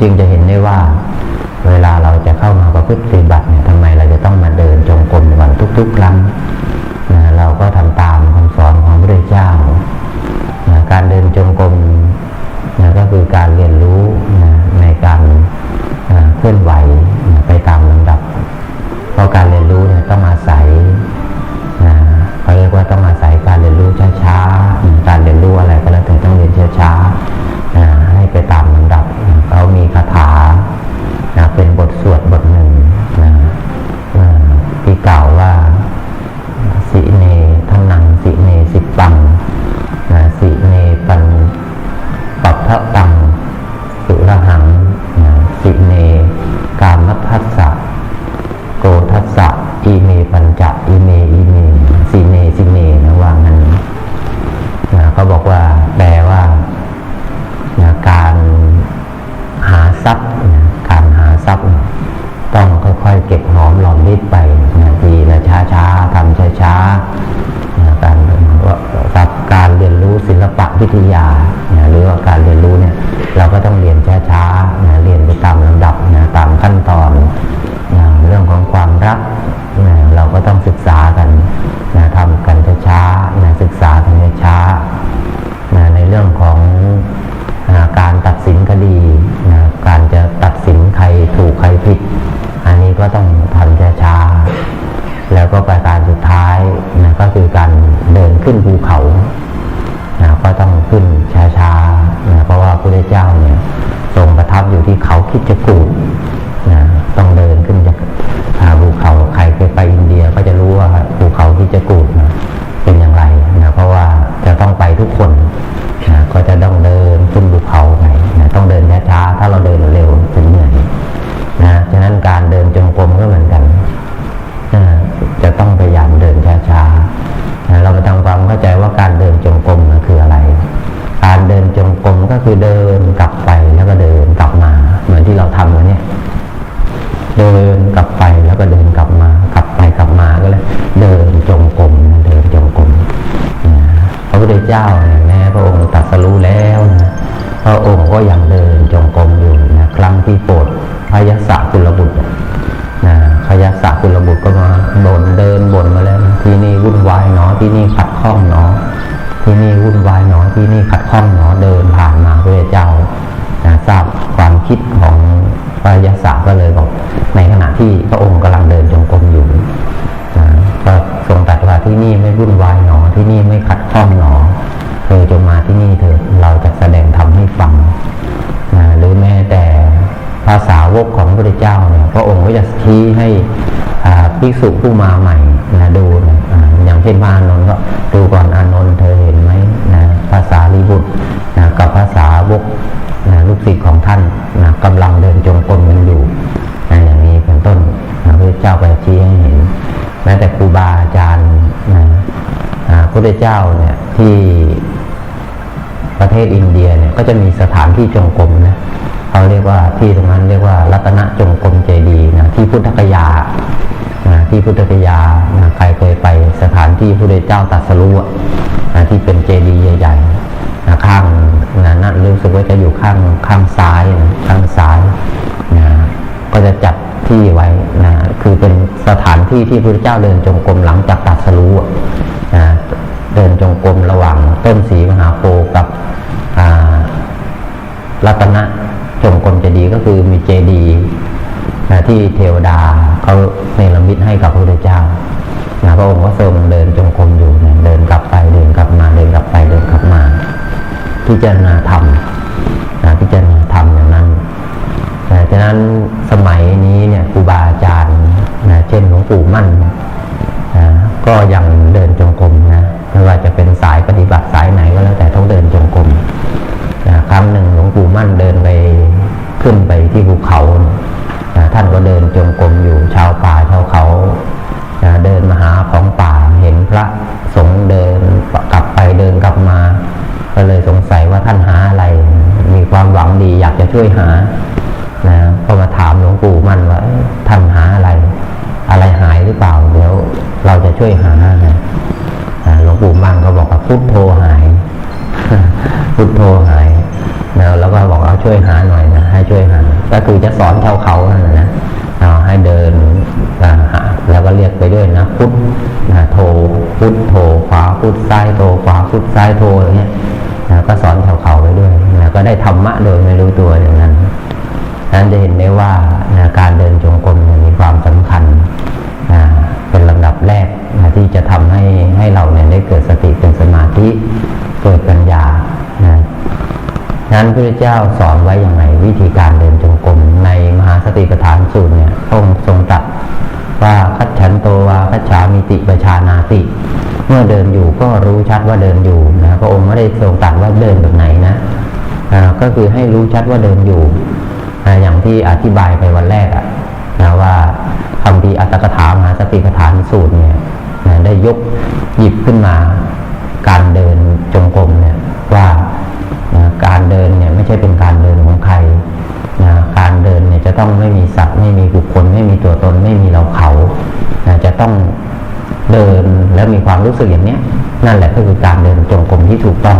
จึงจะเห็นได้ว่า เวลาเราจะเข้ามาประพฤติปฏิบัติเนี่ยทำไมเราจะต้องมาเดินจงกรมวันทุกๆครั้งนะเราก็ทำตามคำสอนของพระเจ้านะการเดินจงกรมนะก็คือการเรียนรู้นะในการเคลื่อนไหวนะไปตามลำดับ เพราะการเรียนรู้เนี่ยต้องอาศัย ท่านเนาะเดินผ่านมาพระเจ้าทราบความคิดของพระยศาก็เลยบอกในขณะที่พระองค์กำลังเดินจงกรมอยู่ก็ทรงตรัสว่าที่นี่ไม่วุ่นวายหนอที่นี่ไม่ขัดข้องหนอเธอจงมาที่นี่เถอะเราจะแสดงธรรมให้ฟังหรือแม้แต่ภาษาวกของพระเจ้าเนี่ยพระองค์ก็จะชี้ให้ภิกษุผู้มาใหม่นะดูอย่างเช่นพระอานนท์ก็ดูก่อนอานน รีบุตรนะกับภาษาวกนะลูกศิษย์ของท่านนะกำลังเดินจงกรมกันอยู่นะอย่างนี้เป็นต้นนะพระเจ้าก็ชี้ให้เห็นแม้แต่ครูบาอาจารย์นะพระพุทธเจ้าเนี่ยที่ประเทศอินเดียเนี่ยก็จะมีสถานที่จงกรมนะเขาเรียกว่าที่ตรงนั้นเรียกว่ารัตนจงกรมเจดีนะที่พุทธกยานะที่พุทธกยานะใครเคยไปสถานที่พระพุทธเจ้าตรัสรู้นะที่เป็นเจดีย์ใหญ่ อยู่ข้างข้างซ้ายนะข้างซ้ายนะก็จะจัดที่ไว้นะคือเป็นสถานที่ที่พระเจ้าเดินจงกรมหลังจากตรัสรู้อะนะเดินจงกรมระหว่างต้นสีมหาโพธิ์กับอ่ารัตนะจงกรมเจดีก็คือมีเจดีย์นะที่เทวดาเขาเนรมิตให้กับพระพุทธเจ้านะพระองค์ก็ทรงเดินจงกรมอยู่เนี่ยเดินกลับไปเดินกลับมาเดินกลับไปเดินกลับมาพิจารณาธรรมะนั้นสมัยนี้เนี่ยครูบาอาจารย์นะเช่นหลวงปู่มั่นนะก็ยังเดินจงกรมนะไม่ว่าจะเป็นสายปฏิบัติสายไหนก็แล้วแต่ต้องเดินจงกรมนะครั้งหนึ่งหลวงปู่มั่นเดินไปขึ้นไปที่ภูเขานะท่านก็เดินจงกรมอยู่ชาวป่าชาวเขานะเดินมาหาของป่าเห็นพระ ก็คือจะสอนชาวเขานั่นนะนะเอาให้เดินหาแล้วก็เรียกไปด้วยนะพุทนะโธพุทโธขวาพุทซ้ายโธขวาพุทซ้ายโธอะไรเงี้ยนะก็สอนชาวเขาไปด้วยนะก็ได้ธรรมะโดยไม่รู้ตัวอย่างนั้นนั้นจะเห็นได้ว่านะการเดินจงกรมเนี่ยมีความสำคัญนะเป็นลำดับแรกนะที่จะทำให้ให้เราเนี่ยได้เกิดสติเป็นสมาธิเกิดปัญญา นั้นพระเจ้าสอนไว้อย่างไรวิธีการเดินจงกรมในมหาสติปัฏฐานสูตรเนี่ยพระองค์ทรงตรัสว่าคัจฉันโตวาคัจฉามิติประชานาติ เมื่อเดินอยู่ก็รู้ชัดว่าเดินอยู่นะพระองค์ไม่ได้ทรงตรัสว่าเดินแบบไหนนะก็คือให้รู้ชัดว่าเดินอยู่อย่างที่อธิบายไปวันแรกอะนะว่าคำพีอัตถกถามหาสติปัฏฐานสูตรเนี่ยได้ยกหยิบขึ้นมาการเดินจงกรมเนี่ย การเดินเนี่ยไม่ใช่เป็นการเดินของใครนะการเดินเนี่ยจะต้องไม่มีสัตว์ไม่มีบุคคล ไม่มีตัวตนไม่มีเราเขานะจะต้องเดินแล้วมีความรู้สึกอย่างเนี้ยนั่นแหละก็คือการเดินจงกรมที่ถูกต้อง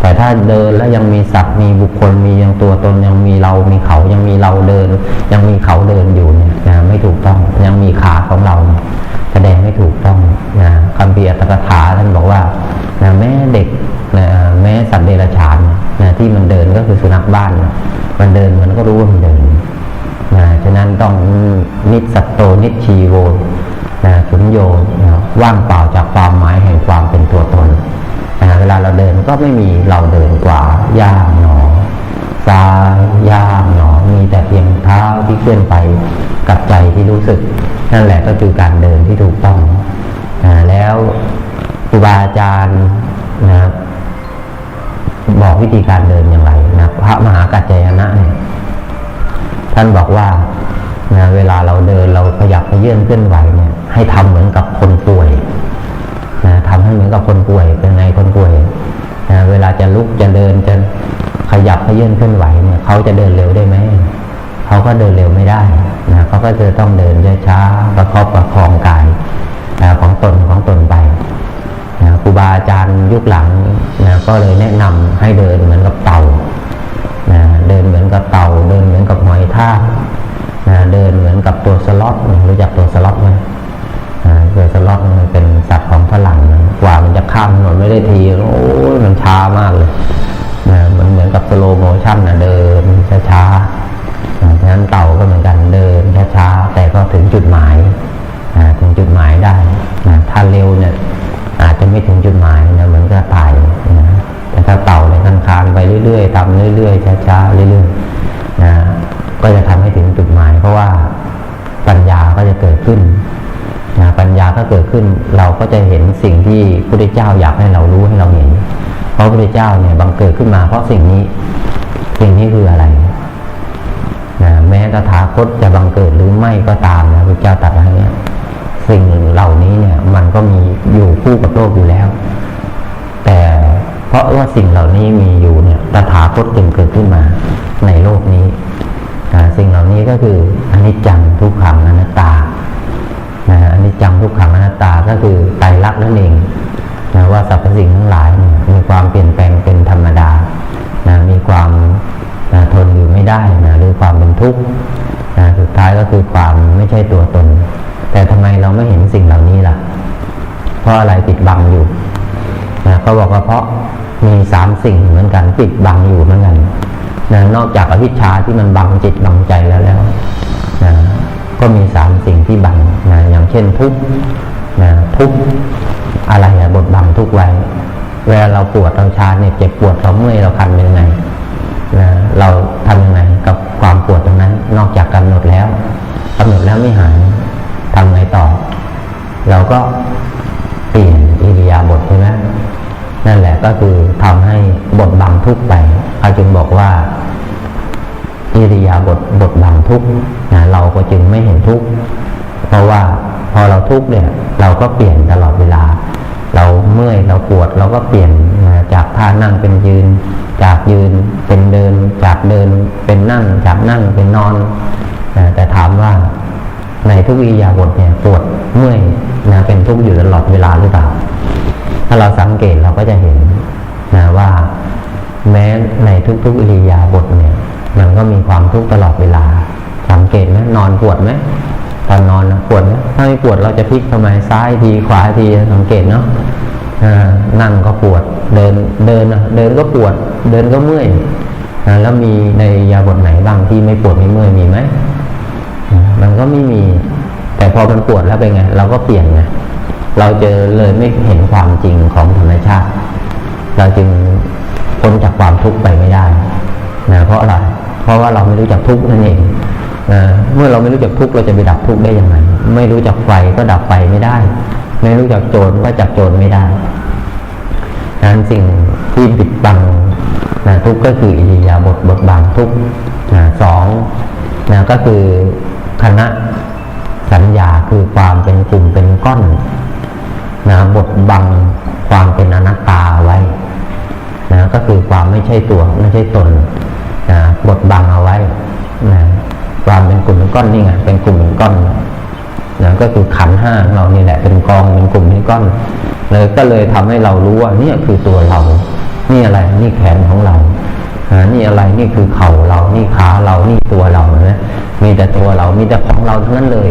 แต่ถ้าเดินแล้วยังมีสัตว์มีบุคคลมียังตัวตนยังมีเรา มีเขายังมีเราเดิน ยังมีเขาเดินอยู่เนี่ยนะไม่ถูกต้องยังมีขาของเราแสดงไม่ถูกต้องนะคำเบียตกถาท่านบอกว่านะแม้เด็กนะ ม้สัตว์เดรัจฉานนะที่มันเดินก็คือสุนัขบ้าน มันเดินมันก็รู้ว่ามันเดินนะฉะนั้นต้องนิสัตโตนิชีโวนะสุญโยนะว่างเปล่าจากความหมายแห่งความเป็นตัวตนนะเวลาเราเดินก็ไม่มีเราเดินกว่าย่างหนอซ้ายย่างหนอมีแต่เพียงเท้าที่เคลื่อนไปกับใจที่รู้สึก นั่นแหละก็คือการเดินที่ถูกต้องนะแล้วครูบาอาจารย์นะครั บอกวิธีการเดินอย่างไรนะพระมหากัจจยนะเนี่ยท่านบอกว่านะเวลาเราเดินเราขยับขยื่นเคลื่อนไหวเนี่ย ให้ทำเหมือนกับคนป่วยนะทำให้เหมือนกับคนป่วย เป็นไงคนป่วยนะเวลาจะลุกจะเดินจะขยับขยื่นเคลื่อนไหวเนี่ยเขาจะเดินเร็วได้ไหมเขาก็เดินเร็วไม่ได้นะเขาก็จะต้องเดินช้าๆประคอบประคองกายนะของตนของตนไปนะครูบาอาจารย์ยุคหลัง นะก็เลยแนะนำให้เดินเหมือนกับเต่านะเดินเหมือนกับเต่า เดินเหมือนกับหอยทากนะเดินเหมือนกับตัวสล็อตรู้จักตัวสล็อตไหมอ่าเรือสล็อตมันเป็นสัตว์ของฝรั่งนะกว่ามันจะข้ามถนนไม่ได้ทีโอ้ยมันช้ามากเลยนะมันเหมือนกับสโลโมชั่นนะเดินช้าๆอ่าฉะนั้นเต่าก็เหมือนกันเดินช้าๆแต่ก็ถึงจุดหมายถึงจุดหมายได้นะถ้าเร็วเนี่ย จะไม่ถึงจุดหมายนะเหมือนกับตายนะแต่ถ้าเต่าเนี่ยคานไปเรื่อยๆทำเรื่อยๆช้าๆเรื่อยๆนะก็จะทำให้ถึงจุดหมาย เพราะว่าปัญญาก็จะเกิดขึ้นนะปัญญาก็เกิดขึ้น เราก็จะเห็นสิ่งที่พระพุทธเจ้าอยากให้เรารู้ให้เราเห็น เพราะพระพุทธเจ้าเนี่ยบังเกิดขึ้นมา เพราะสิ่งนี้ สิ่งนี้คืออะไรนะแม้ตถาคตจะบังเกิดหรือไม่ก็ตามนะพระเจ้าตรัสไว้เนี่ยสิ่ง นี้เนี่ยมันก็มีอยู่คู่กับโลกอยู่แล้ว แต่เพราะว่าสิ่งเหล่านี้มีอยู่เนี่ยตถาคตจึงเกิดขึ้นมาในโลกนี้สิ่งเหล่านี้ก็คืออนิจจังทุกขังอนัตตานะอนิจจังทุกขังอนัตตาก็คือไตรลักษณ์นั่นเองนะว่าสรรพสิ่งทั้งหลายเนี่ยมีความเปลี่ยนแปลงเป็นธรรมดานะมีความนะทนอยู่ไม่ได้นะหรือความเป็นทุกข์นะสุดท้ายก็คือความไม่ใช่ตัวตน แต่ทำไมเราไม่เห็นสิ่งเหล่านี้ล่ะ เพราะอะไรปิดบังอยู่นะเขาบอกว่าเพราะมีสามสิ่งเหมือนกันปิดบังอยู่เหมือนกันนะนอกจากอวิชชาที่มันบังจิตบังใจแล้วแล้วนะก็มีสามสิ่งที่บังนะอย่างเช่นทุกนะทุกอะไรอะบทบังทุกไว้ เวลาเราปวดเราชาเนี่ยเจ็บปวดเราเมื่อยเราคันเป็นยังไงนะเราทำยังไงกับความปวดตรงนั้น นอกจากกำหนดแล้วกำหนดแล้วไม่หาย เราก็เปลี่ยนอิริยาบถใช่ไหมนั่นแหละก็คือทำให้บทบังทุกไปเขาจึงบอกว่าอิริยาบถบทบังทุกนะเราก็จึงไม่เห็นทุกเพราะว่าพอเราทุกเนี่ย เราก็เปลี่ยนตลอดเวลา เราเมื่อยเราปวดเราก็เปลี่ยนจากท่านั่งเป็นยืน จากยืนเป็นเดิน จากเดินเป็นนั่ง จากนั่งเป็นนอนแต่ถามว่า ในทุกอิยาบถเนี่ยปวดเมื่อยนะเป็นทุกข์อยู่ตลอดเวลาหรือเปล่า ถ้าเราสังเกตเราก็จะเห็นนะว่า แม้ในทุกๆอิริยาบถเนี่ย มันก็มีความทุกข์ตลอดเวลา สังเกตไหมนอนปวดไหมตอนนอนนะปวดไหมถ้าไม่ปวดเราจะพลิกทำไมซ้ายทีขวาทีสังเกตเนาะนั่งก็ปวดเดินเดินนะเดินก็ปวด เดินก็เมื่อยแล้วมีในยาบถไหนบ้างที่ไม่ปวดไม่เมื่อยมีไหม มันก็ไม่มี แต่พอมันปวดแล้วเป็นไง เราก็เปลี่ยนไงเราเจอเลยไม่เห็นความจริงของธรรมชาติ เราจึงพ้นจากความทุกข์ไปไม่ได้นะเพราะอะไรเพราะว่าเราไม่รู้จักทุกข์นั่นเองนะเมื่อเราไม่รู้จักทุกข์เราจะไปดับทุกข์ได้ยังไงไม่รู้จักไฟก็ดับไฟไม่ได้ ไม่รู้จักโจรก็จับโจรไม่ได้นั้นสิ่งที่ปิดบังนะทุกข์ก็คืออิริยาบถบทบังทุกข์นะสอง นะก็คือคณะสัญญาคือความเป็นกลุ่มเป็นก้อนนะบทบังความเป็นอนัตตาไว้นะก็คือความไม่ใช่ตัวไม่ใช่ตนนะบทบังเอาไว้นะความเป็นกลุ่มเป็นก้อนนี่ไงเป็นกลุ่มเป็นก้อนนะก็คือขันห้างเรานี่แหละเป็นกองเป็นกลุ่มเป็นก้อนเลยก็เลยทำให้เรารู้ว่าเนี่ยคือตัวเรา นี่อะไรนี่แขนของเรา นี่อะไรนี่คือเข่าเรานี่ขาเรานี่ตัวเรานะมีแต่ตัวเรามีแต่ของเราทั้งนั้นเลย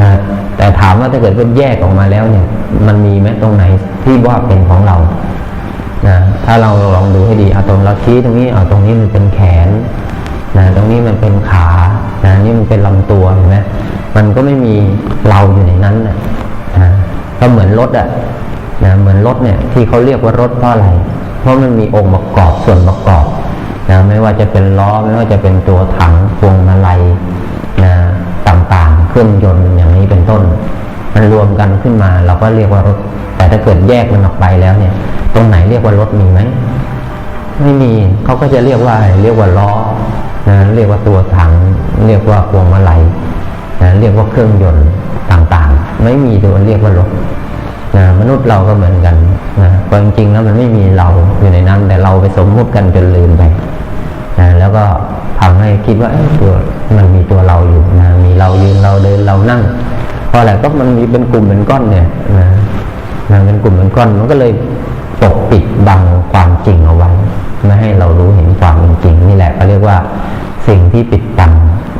นะแต่ถามว่าถ้าเกิดเป็นแยกออกมาแล้วเนี่ย มันมีไหมตรงไหนที่ว่าเป็นของเรานะถ้าเราลองดูให้ดีเอาตรงเราชี้ตรงนี้เอาตรงนี้มันเป็นแขนนะตรงนี้มันเป็นขานะนี่มันเป็นลำตัวเห็นไหมมันก็ไม่มีเราอยู่ในนั้นนะก็เหมือนรถอะนะเหมือนรถเนี่ย ที่เขาเรียกว่ารถเพราะอะไร เพราะมันมีองค์ประกอบส่วนประกอบนะไม่ว่าจะเป็นล้อไม่ว่าจะเป็นตัวถังพวงมาลัยนะต่างๆเครื่องยนต์อย่างนี้เป็นต้น มันรวมกันขึ้นมา เราก็เรียกว่ารถ แต่ถ้าเกิดแยกมันออกไปแล้วเนี่ย ตรงไหนเรียกว่ารถมีไหมไม่มีเขาก็จะเรียกว่าอะไรเรียกว่าล้อนะเรียกว่าตัวถัง เรียกว่าพวงมาลัยนะเรียกว่าเครื่องยนต์ต่างๆ ไม่มีตัวเรียกว่ารถ นะมนุษย์เราก็เหมือนกันนะความจริงแล้วมันไม่มีเราอยู่ในนั้น แต่เราไปสมมุติกันจนลืมไปนะแล้วก็ทำให้คิดว่าตัวมันมีตัวเราอยู่นะมีเรายืนเราเดินเรานั่งเพราะอะไรก็มันมีเป็นกลุ่มเป็นก้อนเนี่ยนะนะเป็นกลุ่มเป็นก้อนมันก็เลยปกปิดบังความจริงเอาไว้ไม่ให้เรารู้เห็นความเป็นจริง นี่แหละเขาเรียกว่าสิ่งที่ปิดบัง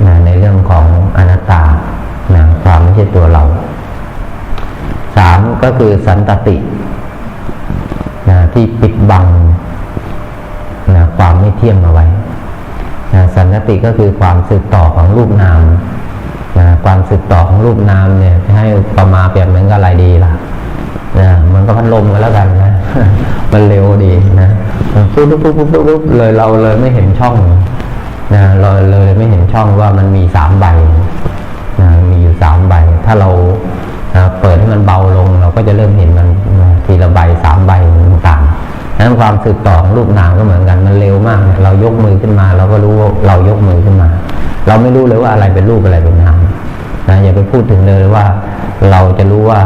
นะในเรื่องของอนัตตานะความไม่ใช่ตัวเรา สามก็คือสันตตินะที่ปิดบังนะความไม่เที่ยงเอาไว้นะสันตติก็คือความสืบต่อของรูปนามนะความสืบต่อของรูปนามเนี่ยให้ประมาเปรียบเหมือนกับอะไรดีล่ะนะมันก็พัดลมกันแล้วกันนะ มันเร็วดีนะปุ๊บปุ๊บปุ๊บปุ๊บปุ๊บเลยเราเลยไม่เห็นช่องนะเราเลยไม่เห็นช่องว่ามันมีสามใบนะมีอยู่สามใบ ถ้าเรา นะเปิดให้มันเบาลงเราก็จะเริ่มเห็นมันทีละใบสามใบต่างๆนั้นความสืบต่อของรูปนามก็เหมือนกันมันเร็วมากเรายกมือขึ้นมา เราก็รู้ว่าเรายกมือขึ้นมา เราไม่รู้เลยว่าอะไรเป็นรูปอะไรเป็นนามนะอย่าไปพูดถึงเลยว่า เราจะรู้ว่า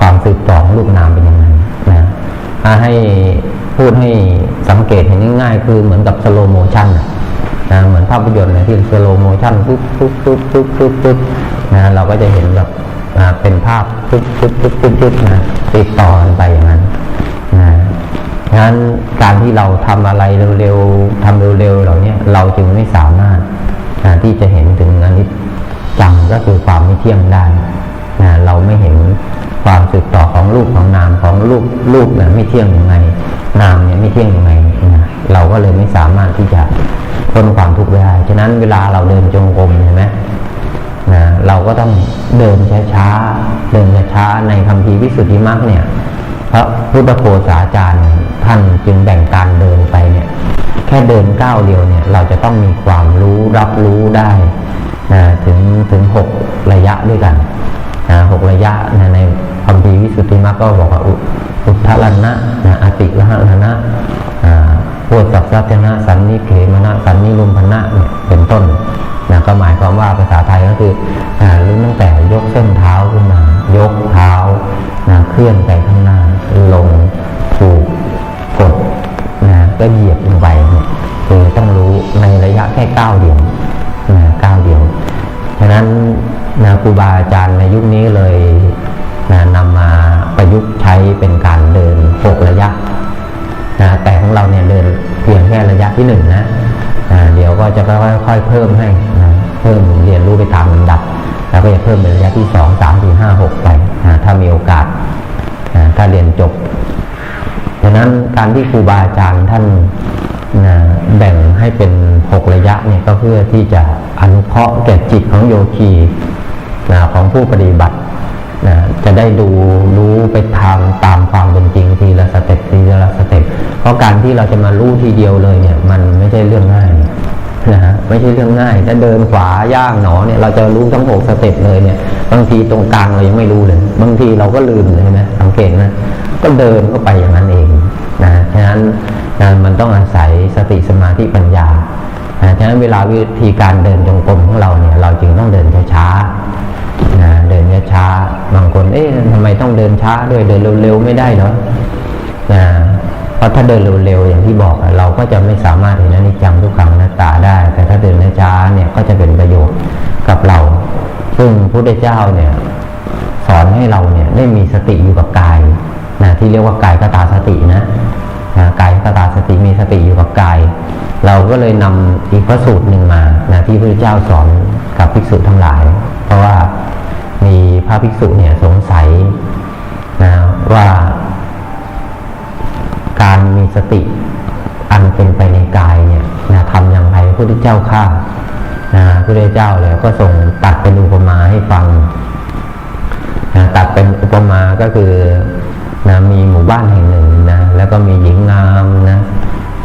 ความสืบต่อของรูปนามเป็นยังไงนะอ่าให้พูดให้สังเกตเห็นง่ายๆ คือเหมือนกับสโลโมชันนะเหมือนภาพยนตร์นะที่สโลโมชันปุ๊บปุ๊บปุ๊บปุ๊บปุ๊บปุ๊บนะเราก็จะเห็นแบบ อ่าเป็นภาพปุ๊บปุ๊บปุ๊บปุ๊บปุ๊บนะติดต่อกันไปอย่างนั้นนะงั้นการที่เราทำอะไรเร็วๆทำเร็วๆเหล่านี้เราจึงไม่สามารถนะที่จะเห็นถึงอนิจจังก็คือความไม่เที่ยงได้นะเราไม่เห็นความสืบต่อของรูปของนามของรูปรูปเนี่ยไม่เที่ยงยังไง นามเนี่ยไม่เที่ยงยังไงนะเราก็เลยไม่สามารถที่จะพ้นความทุกข์ได้ฉะนั้นเวลาเราเดินจงกรมเห็นไหม เราก็ต้องเดินช้าๆเดินช้าๆในคำพีวิสุทธิมรรคเนี่ยพระพุทธโฆษาจารย์ท่านจึงแบ่งการเดินไปเนี่ย แค่เดินก้าวเดียวเนี่ย เราจะต้องมีความรู้รับรู้ได้นะถึงถึงหกระยะด้วยกันนะหกระยะนะในคำพีวิสุทธิมรรคก็บอกว่าอุทธรณะนะอติละหะนะอ่าพวกสัพสัตนะสันนิเขมนะสันนิลุมพนะเนี่ยเป็นต้น นะก็หมายความว่าภาษาไทยก็คืออ่าเริ่มตั้งแต่ยกเส้นเท้าขึ้นมา ยกเท้านะเคลื่อนไปข้างหน้าลงถูกกดนะก็เหยียบลงไปเนี่ยคือต้องรู้ในระยะแค่ก้าวเดียวนะก้าวเดียวฉะนั้นนะครูบาอาจารย์ในยุคนี้เลยนะนำมาประยุกต์ใช้เป็นการเดินหกระยะนะแต่ของเราเนี่ยเดินเพียงแค่ระยะที่หนึ่งนะนะเดี๋ยวก็จะค่อยๆเพิ่มให้ เพิ่มเรียนรู้ไปตามลำดับ แล้วก็จะเพิ่มเป็นระยะที่สองสามสี่ห้าหกไปถ้ามีโอกาสถ้าเรียนจบฉะนั้นการที่ครูบาอาจารย์ท่านแบ่งให้เป็นหกระยะเนี่ยก็เพื่อที่จะอนุเคราะห์แก่จิตของโยคีของผู้ปฏิบัตินะจะได้ดูรู้ไปทำตามความเป็นจริงทีละสเต็ปทีละสเต็ปเพราะการที่เราจะมารู้ทีเดียวเลยเนี่ย มันไม่ใช่เรื่องง่าย นะฮะไม่ใช่เรื่องง่ายถ้าเดินขวาย่างหนอเนี่ยเราจะรู้ทั้งหกสเต็ปเลยเนี่ย บางทีตรงกลางเรายังไม่รู้เลย บางทีเราก็ลืมเลยนะสังเกตนะก็เดินเข้าไปอย่างนั้นเองนะฉะนั้นนะมันต้องอาศัยสติสมาธิปัญญานะฉะนั้นเวลาวิธีการเดินจงกรมของเราเนี่ย เราจึงต้องเดินช้าๆนะเดินช้าๆบางคนเอ๊ะทำไมต้องเดินช้าด้วยเดินเร็วๆไม่ได้เหรอนะ เพราะถ้าเดินเร็วๆอย่างที่บอกเราก็จะไม่สามารถเห็นอนิจจังทุกขังอนัตตาได้ แต่ถ้าเดินช้าเนี่ยก็จะเป็นประโยชน์กับเรา ซึ่งพระพุทธเจ้าเนี่ยสอนให้เราเนี่ยได้มีสติอยู่กับกายนะที่เรียกว่ากายกตาสตินะนะกายกตาสติมีสติอยู่กับกาย เราก็เลยนำอีกพระสูตรหนึ่งมานะที่พระเจ้าสอนกับภิกษุทั้งหลาย เพราะว่ามีพระภิกษุเนี่ยสงสัยนะว่า การมีสติอันเป็นไปในกายเนี่ยนะทำอย่างไรพระพุทธเจ้าข้านะพระพุทธเจ้าเลยก็ส่งตัดเป็นอุปมาให้ฟังนะตัดเป็นอุปมาก็คือนะมีหมู่บ้านแห่งหนึ่งนะแล้วก็มีหญิงงามนะ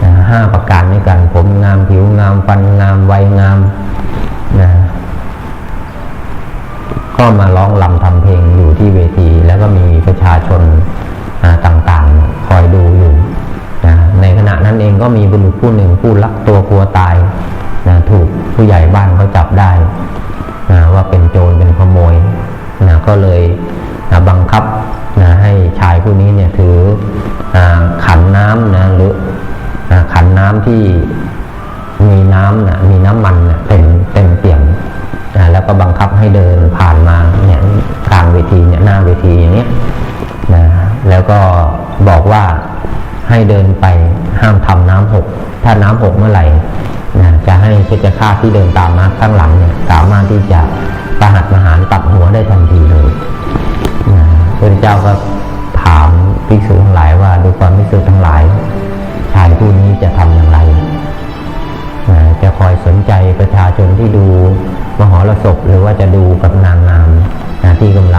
นะห้าประการด้วยกันผมงามผิวงามฟันงามวัยงามนะก็มาร้องลำทำเพลงอยู่ที่เวที แล้วก็มีประชาชนนะต่างๆ คอยดูอยู่ ณะนั้นเองก็มีบุรุษผู้หนึ่งผู้ลักตัวกลัวตายนะถูกผู้ใหญ่บ้านเขาจับได้นะว่าเป็นโจรเป็นขโมยนะก็เลยนะบังคับนะให้ชายผู้นี้เนี่ยถืออาขันน้ำนะหรืออาขันน้ำที่มีน้ำนะมีน้ำมันนะเต็มเต็มเปี่ยมนะแล้วก็บังคับให้เดินผ่านมาเนี่ยกลางเวทีเนี่ยหน้าเวทีอย่างเนี้ยนะแล้วก็บอกว่า ให้เดินไปห้ามทำน้ำหก ถ้าน้ำหกเมื่อไหร่นะจะให้เพชฌฆาตที่เดินตามมาข้างหลังเนี่ยสามารถที่จะประหัตประหารตัดหัวได้ทันทีเลยนะพระเจ้าก็ถามภิกษุทั้งหลายว่าดูความภิกษุทั้งหลาย ชายผู้นี้จะทำอย่างไรนะจะคอยสนใจประชาชนที่ดูมหรสพหรือว่าจะดูกับนางงามนะที่กำลัง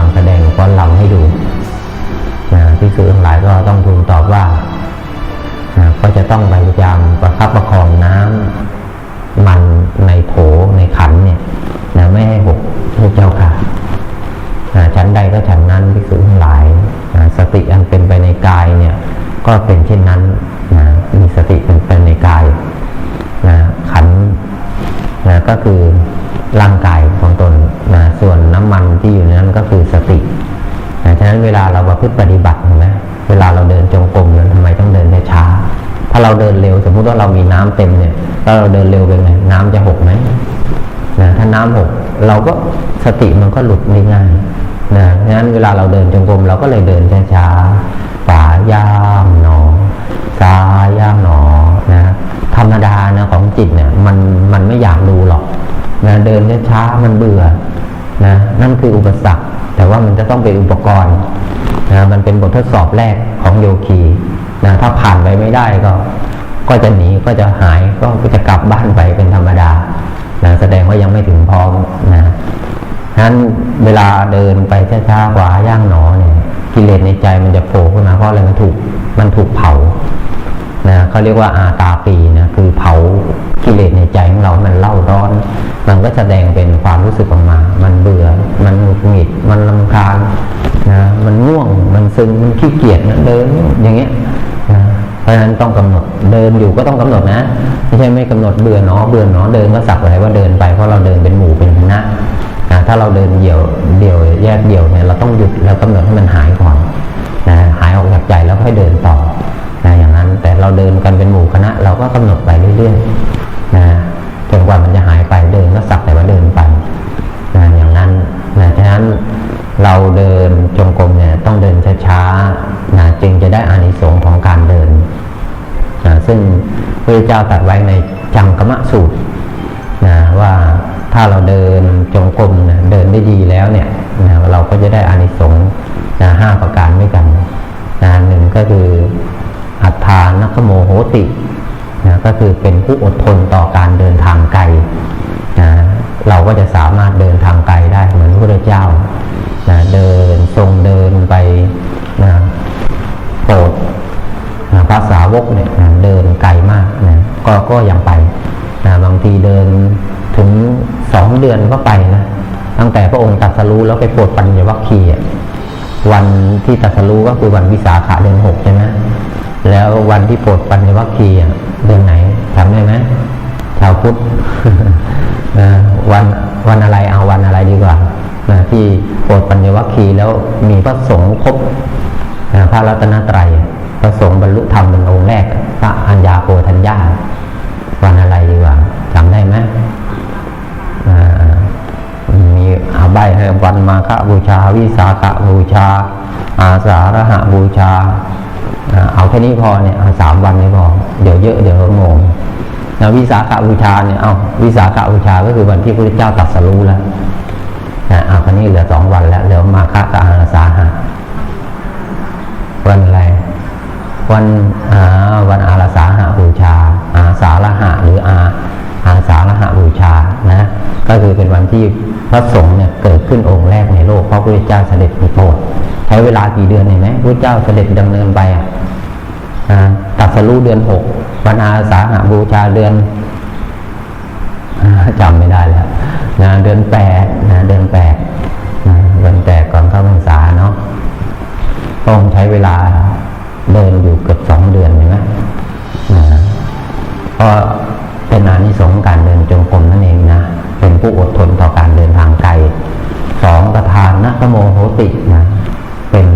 ติว่าเรามีน้ำเต็มเนี่ยแล้วเราเดินเร็วเป็นไงน้ำจะหกไหมนะถ้าน้ำหกเราก็สติมันก็หลุดได้ง่ายนะงั้นเวลาเราเดินจงกรมเราก็เลยเดินช้าๆฝ่าย่างหนอซ้ายย่างหนอนะธรรมดานะของจิตเนี่ยมันมันไม่อยากดูหรอกนะเดินช้าๆมันเบื่อนะนั่นคืออุปสรรค แต่ว่ามันจะต้องเป็นอุปกรณ์นะมันเป็นบททดสอบแรกของโยคีนะถ้าผ่านไปไม่ได้ก็ ก็จะหนีก็จะหายก็จะกลับบ้านไปเป็นธรรมดานะแสดงว่ายังไม่ถึงพร้อมนะนั้นเวลาเดินไปช้าๆขวาย่างหนอเนี่ยกิเลสในใจมันจะโผล่ขึ้นมาเพราะอะไรมันถูกมันถูกเผานะเขาเรียกว่าอาตาปีนะคือเผากิเลสในใจของเรามันเล่าร้อน มันก็แสดงเป็นความรู้สึกออกมา มันเบื่อ มันหงุดหงิด มันลำคาญนะ มันง่วง มันซึมมันขี้เกียจนะเดินอย่างเงี้ย ราะฉะนั้นต้องกำหนดเดินอยู่ก็ต้องกำหนดนะ ไม่ใช่ไม่กำหนดเบื่อหนอเบื่อหนอเดินก็สักแต่ว่าเดินไปเพราะเราเดินเป็นหมู่เป็นคณะนะถ้าเราเดินเดี่ยวเดี่ยวแยกเดี่ยวเนี่ยเราต้องหยุดแล้วกำหนดให้มันหายก่อนนะหายออกจากใจแล้วค่อยเดินต่อนะอย่างนั้นแต่เราเดินกันเป็นหมู่คณะ เราก็กำหนดไปเรื่อยๆนะจนกว่ามันจะหายไปเดินก็สักแต่ว่าเดินไปนะอย่างนั้นนะฉะนั้นเราเดินจงกรมเนี่ยต้องเดินช้าๆนะจึงจะได้อานิสงส์ของการเดิน นะซึ่งพระเจ้าตรัสไว้ในจังกมะสูตรนะว่าถ้าเราเดินจงกรมนะเดินได้ดีแล้วเนี่ยนะเราก็จะได้อานิสงส์นะห้าประการด้วยกันนะหนึ่งก็คืออัฏฐานัคโมโหตินะก็คือเป็นผู้อดทนต่อการเดินทางไกลนะเราก็จะสามารถเดินทางไกลได้เหมือนพระเจ้านะเดินทรงเดินไปนะโปรด นะพระสาวกเนี่ยเดินไกลมากนะก็ก็ยังไปนะบางทีเดินถึงสองเดือนก็ไปนะตั้งแต่พระองค์ตรัสรู้แล้วไปโปรดปัญญวัคคีย์วันที่ตรัสรู้ก็คือวันวิสาขะเดือนหกใช่ไหมแล้ววันที่โปรดปัญญวัคคีย์เดือนไหนจำได้ไหมชาวพุทธนะวันวันอะไรเอาวันอะไรดีกว่านะที่โปรดปัญญวัคคีย์แล้วมีพระสงฆ์ครบนะพระรัตนตรัย พระสงฆ์บรรลุธรรมเป็นองค์แรก พระอัญญาโกธัญญาวันอะไรดีกว่าจำได้ไหมอ่ามีอาใบให้วันมาฆบูชา วิสาขบูชา อาสาฬหบูชา เอาแค่นี้พอเนี่ยเอาสามวันนี้พอเดี๋ยวเยอะเดี๋ยวงงนะวิสาขบูชาเนี่ยเอาวิสาขบูชาก็คือวันที่พระเจ้าตรัสรู้แล้วนะเอาคันนี้เหลือสองวันแล้วเหลือมาฆกับอาสาหะวันอะไร วันอาวันอาราสาหะบูชา อาสาฬหะหรืออาอาสาฬหะบูชานะก็คือเป็นวันที่พระสงฆ์เนี่ยเกิดขึ้นองค์แรกในโลกเพราะพระเจ้าเสด็จไปโปรดใช้เวลากี่เดือนเห็นไหมพระเจ้าเสด็จดำเนินไปอะอ่าตรัสรู้เดือนหกวันอาสาหาบูชาเดือนอ่าจำไม่ได้แล้วนะเดือนแปดนะเดือนแปดนะเดือนแปดก่อนเข้าพรรษาเนาะต้องใช้เวลา เดินอยู่เกือบสองเดือนใช่ไหมนะเพราะเป็นอานิสงส์การเดินจงกรมนั่นเองนะ เป็นผู้อดทนต่อการเดินทางไกลสองประธานนะโมโหตินะ เป็น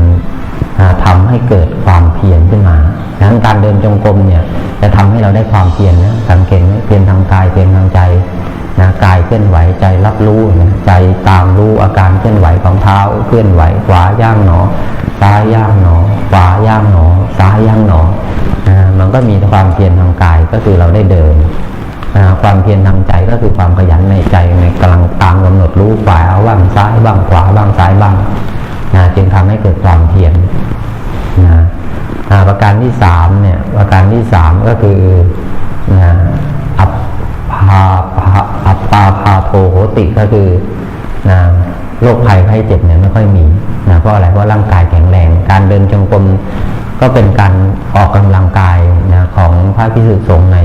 อ่าทำให้เกิดความเพียรขึ้นมาดังนั้นการเดินจงกรมเนี่ย จะทำให้เราได้ความเพียรนะ สังเกตไหมเพียรทางกาย เพียรทางใจนะกายเคลื่อนไหวใจรับรู้นะใจตามรู้อาการเคลื่อนไหวของเท้า เคลื่อนไหวขวาย่างหนอซ้ายย่างหนอขวาย่างหนอซ้ายย่างหนอนะมันก็มีความเพียรทางกายก็คือเราได้เดินนะความเพียรทางใจก็คือความขยันในใจในกำลังตามกำหนดรู้ขวาบ้างซ้ายบ้างขวาบ้างซ้ายบ้างนะจึงทำให้เกิดความเพียรนะอ่าประการที่สามเนี่ยประการที่สามก็คือนะอัปพาพาอัปปาพาโทโหติก็คือนะโรคภัยไข้เจ็บเนี่ยไม่ค่อยมี นะเพราะอะไรเพราะร่างกายแข็งแรง การเดินจงกรมก็เป็นการออกกำลังกายนะของพระพิสุสงฆ์ใน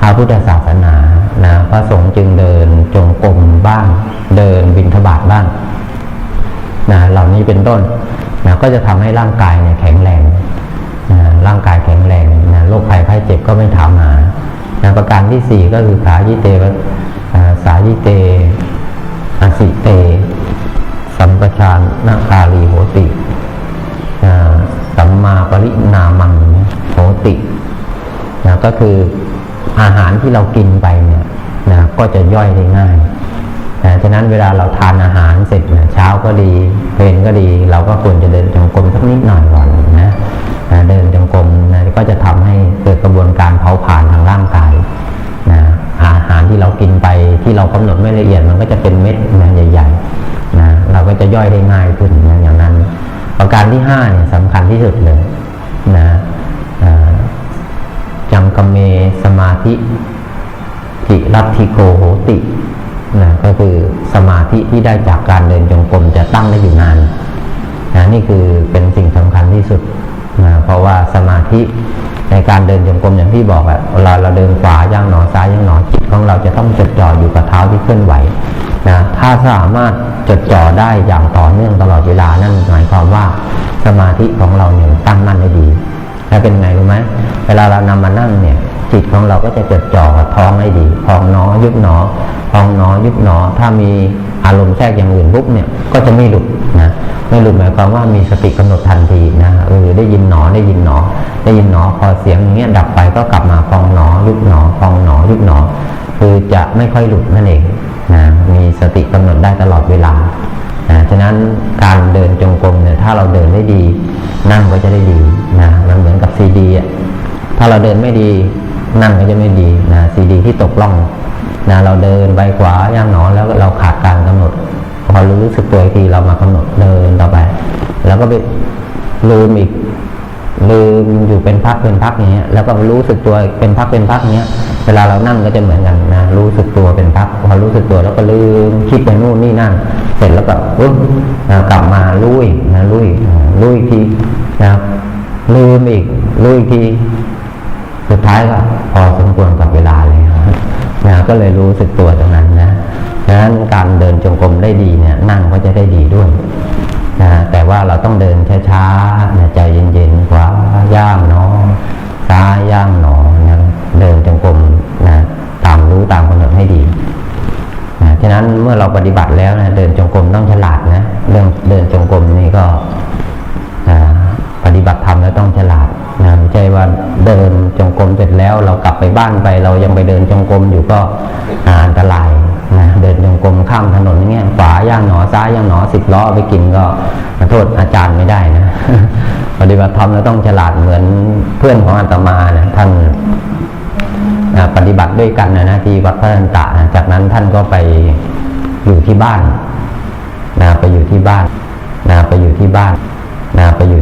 พระพุทธศาสนานะพระสงฆ์จึงเดินจงกรมบ้าง เดินบิณฑบาตบ้างนะเหล่านี้เป็นต้นนะก็จะทำให้ร่างกายเนี่ยแข็งแรงนะร่างกายแข็งแรงนะโรคภัยไข้เจ็บก็ไม่ถามหานะประการที่สี่ก็คือขายิเตวะอ่าสายิเตอสิเต สัมปชานนาคาลีโหติสัมมาปรินามังโหติก็คืออาหารที่เรากินไปเนี่ยนะก็จะย่อยได้ง่ายนะฉะนั้นเวลาเราทานอาหารเสร็จนะเช้าก็ดีเพลนก็ดี เราก็ควรจะเดินจงกรมสักนิดหน่อยก่อนนะนะเดินจงกรมนะก็จะทำให้เกิดกระบวนการเผาผลาญทางร่างกายนะอาหารที่เรากินไปที่เรากำหนดไม่ละเอียดมันก็จะเป็นเม็ดนะใหญ่ ๆ เราก็จะย่อยได้ง่ายขึ้นนะอย่างนั้น ประการที่ห้าเนี่ยสำคัญที่สุดเลยนะจังกมเมสมาธิจิรัตทิโกโหตินะก็คือสมาธิที่ได้จากการเดินจงกรมจะตั้งได้อยู่นานนะนี่คือเป็นสิ่งสำคัญที่สุดนะเพราะว่าสมาธิในการเดินจงกรมอย่างที่บอกอะเวลาเราเดินขวาย่างหนอซ้ายย่างหนอจิตของเราจะต้องจดจ่ออยู่กับเท้าที่เคลื่อนไหว นะถ้าสามารถจดจ่อได้อย่างต่อเนื่องตลอดเวลานั่นหมายความว่าสมาธิของเราเนี่ยตั้งมั่นได้ดี แล้วเป็นไงรู้ไหมเวลาเรานำมานั่งเนี่ย จิตของเราก็จะจดจ่อท้องให้ดีพองหนอยุบหนอพองหนอยุบหนอ ถ้ามีอารมณ์แทรกอย่างอื่นปุ๊บเนี่ยก็จะไม่หลุดนะไม่หลุดหมายความว่ามีสติกำหนดทันทีนะเออได้ยินหนอได้ยินหนอ ได้ยินหนอพอเสียงอย่างเงี้ยดับไปก็กลับมาพองหนอยุบหนอพองหนอยุบหนอ คือจะไม่ค่อยหลุดนั่นเอง นะมีสติกำหนดได้ตลอดเวลานะฉะนั้นการเดินจงกรมเนี่ยถ้าเราเดินได้ดี นั่งก็จะได้ดีนะมันเหมือนกับซีดีอะถ้าเราเดินไม่ดีนั่งก็จะไม่ดีนะซีดีที่ตกล่องนะเราเดินไปขวาย่างหนอนแล้วเราขาดการกำหนด พอรู้สึกตัวอีกทีเรามากำหนดเดินต่อไป แล้วก็ไปลืมอีก ลืมอยู่เป็นพักเป็นพักอย่างเงี้ยแล้วก็รู้สึกตัวเป็นพักเป็นพักอย่างเงี้ยเวลาเรานั่งก็จะเหมือนกันนะรู้สึกตัวเป็นพักพอรู้สึกตัวแล้วก็ลืมคิดไปนู่นนี่นั่น เสร็จแล้วก็ปุ๊บกลับมารู้อีกนะรู้อีกอ่ารู้อีกทีนะลืมอีกรู้อีกทีสุดท้ายก็พอสมควรกับเวลาเลยนะก็เลยรู้สึกตัวตรงนั้นนะดังนั้นการเดินจงกรมได้ดีเนี่ย นั่งก็จะได้ดีด้วยนะแต่ว่าเราต้องเดินช้าๆนะใจเย็นๆขวา ย่างหนอซ้ายย่างหนอนะเดินจงกรมนะตามรู้ตามกำหนดให้ดีนะฉะนั้นเมื่อเราปฏิบัติแล้วนะเดินจงกรมต้องฉลาดนะเรื่องเดินจงกรมนี่ก็นะปฏิบัติธรรมแล้วต้องฉลาดนะไม่ใช่ว่าเดินจงกรมเสร็จแล้ว เรากลับไปบ้านไป เรายังไปเดินจงกรมอยู่ก็อันตรายนะเดินจงกรมข้ามถนนอย่างเงี้ยขวาย่างหนอซ้ายย่างหนอสิบล้อไปกินก็โทษอาจารย์ไม่ได้นะ ปฏิบัติธรรมเราต้องฉลาดเหมือนเพื่อนของอาตมานะท่านปฏิบัติด้วยกันนะนะที่วัดพระนันตะจากนั้นท่านก็ไปอยู่ที่บ้านนะไปอยู่ที่บ้านนะไปอยู่ที่บ้านนะไปอยู่